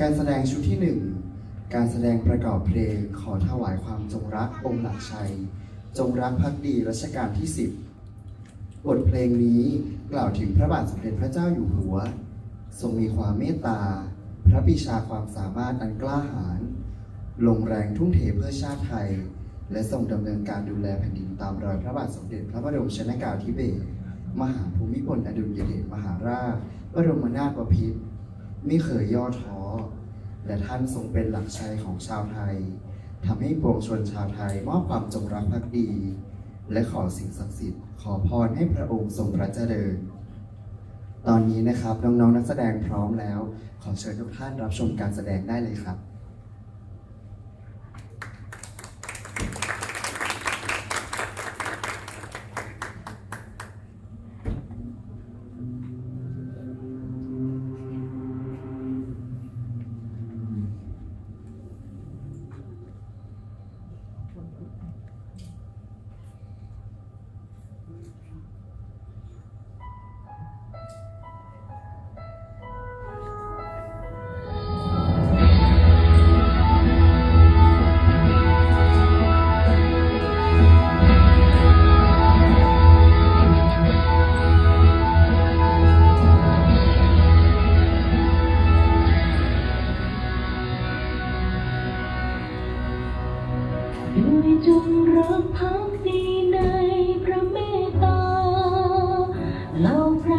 การแสดงชุดที่หนึ่งการแสดงประกอบเพลงขอถวายความจงรักองค์หลักชัย จงรักภักดีรัชกาลที่ 10 บทเพลงนี้กล่าวถึงพระบาทสมเด็จพระเจ้าอยู่หัว ทรงมีความเมตตา พระปรีชาความสามารถอันกล้าหาญลงแรงทุ่มเทเพื่อชาติไทย และทรงดำเนินการดูแลแผ่นดินตามรอยพระบาทสมเด็จพระบรมชนากาธิเบศรมหาภูมิพลอดุลยเดชมหาราชบรมนาถบพิตรไม่เคยย่อท้อ และท่านทรงเป็นหลักชัยของชาวไทยทำให้ปวงชนชาวไทยมอบความจงรักภักดี และขอสิ่งศักดิ์สิทธิ์ขอพรให้พระองค์ทรงพระเจริญ ตอนนี้นะครับน้องๆนักแสดงพร้อมแล้ว ขอเชิญทุกท่านรับชมการแสดงได้เลยครับ ยจงรักภักดีในพระเมตตาเราไพร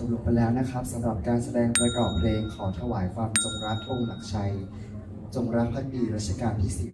จบลงไปแล้วนะครับสำหรับการแสดงประกอบเพลงขอถวายความจงรักองค์หลักชัย จงรักภักดีรัชกาลที่สิบ